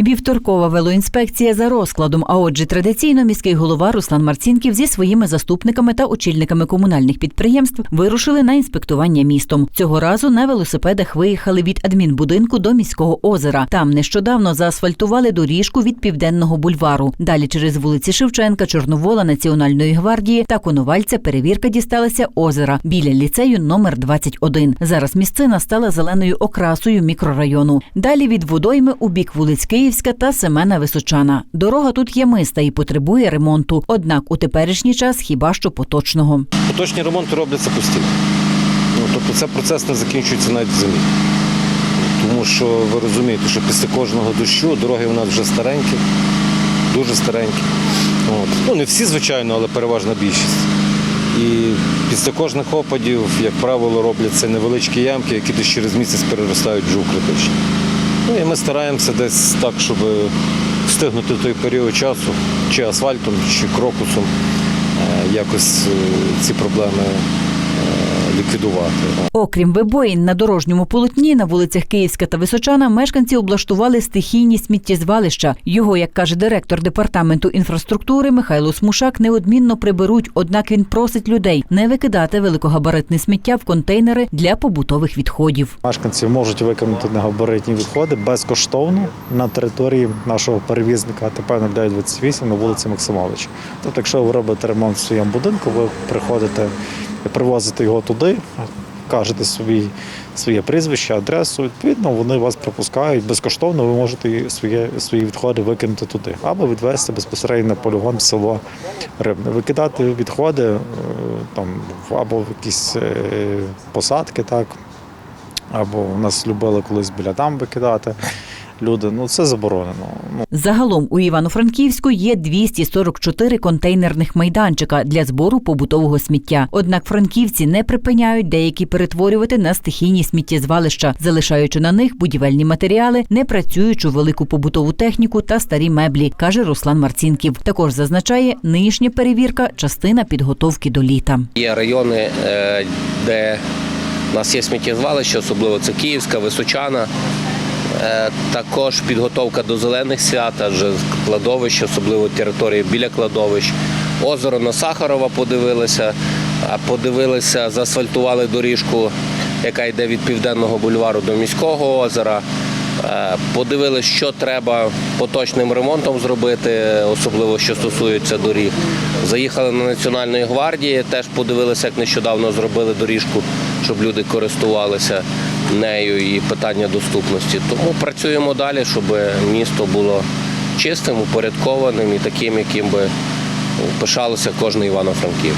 Вівторкова велоінспекція за розкладом. А отже, традиційно міський голова Руслан Марцінків зі своїми заступниками та очільниками комунальних підприємств вирушили на інспектування містом. Цього разу на велосипедах виїхали від адмінбудинку до міського озера. Там нещодавно заасфальтували доріжку від південного бульвару. Далі через вулиці Шевченка, Чорновола, Національної гвардії та Коновальця перевірка дісталася озера біля ліцею номер 21. Зараз місцина стала зеленою окрасою мікрорайону. Далі від водойми у бік вулиць Київська та Семена Височана. Дорога тут ямиста і потребує ремонту. Однак у теперішній час хіба що поточного. Поточні ремонти робляться постійно. Ну, тобто це процес не закінчується навіть в зимі. Тому що ви розумієте, що після кожного дощу дороги у нас вже старенькі, дуже старенькі. От. Ну, не всі, звичайно, але переважна більшість. І після кожних опадів, як правило, робляться невеличкі ямки, які десь через місяць переростають вже у критичні. Ну і ми стараємося десь так, щоб встигнути той період часу, чи асфальтом, чи крокусом, е, якось е, ці проблеми ліквідувати. Окрім вибоїн на дорожньому полотні на вулицях Київська та Височана, мешканці облаштували стихійні сміттєзвалища. Його, як каже директор департаменту інфраструктури Михайло Смушак, неодмінно приберуть. Однак він просить людей не викидати великогабаритне сміття в контейнери для побутових відходів. Мешканці можуть викинути негабаритні відходи безкоштовно на території нашого перевізника АТП 0928 на вулиці Максимовича. Тобто, якщо ви робите ремонт в своєму будинку, ви приходите привозите його туди, кажете свої, своє прізвище, адресу. Відповідно, вони вас пропускають безкоштовно. Ви можете своє, свої відходи викинути туди, або відвести безпосередньо на полігон в село Рибне. Викидати відходи е, там або в якісь е, посадки, так або нас любили колись біля дам викидати люди. Ну це заборонено. Ну Загалом у Івано-Франківську є 244 контейнерних майданчика для збору побутового сміття. Однак франківці не припиняють деякі перетворювати на стихійні сміттєзвалища, залишаючи на них будівельні матеріали, не працюючу велику побутову техніку та старі меблі, каже Руслан Марцінків. Також зазначає, нинішня перевірка частина підготовки до літа. Є райони, е, де у нас є сміттєзвалище, особливо це Київська, Височана. Е, Також підготовка до зелених свят, адже кладовище, особливо території біля кладовищ. Озеро на Сахарова подивилися, подивилися, заасфальтували доріжку, яка йде від південного бульвару до міського озера. Е, Подивилися, що треба поточним ремонтом зробити, особливо що стосується доріг. Заїхали на Національної гвардії, теж подивилися, як нещодавно зробили доріжку, щоб люди користувалися нею і питання доступності. Тому працюємо далі, щоб місто було чистим, упорядкованим і таким, яким би пишалося кожен івано-франківець.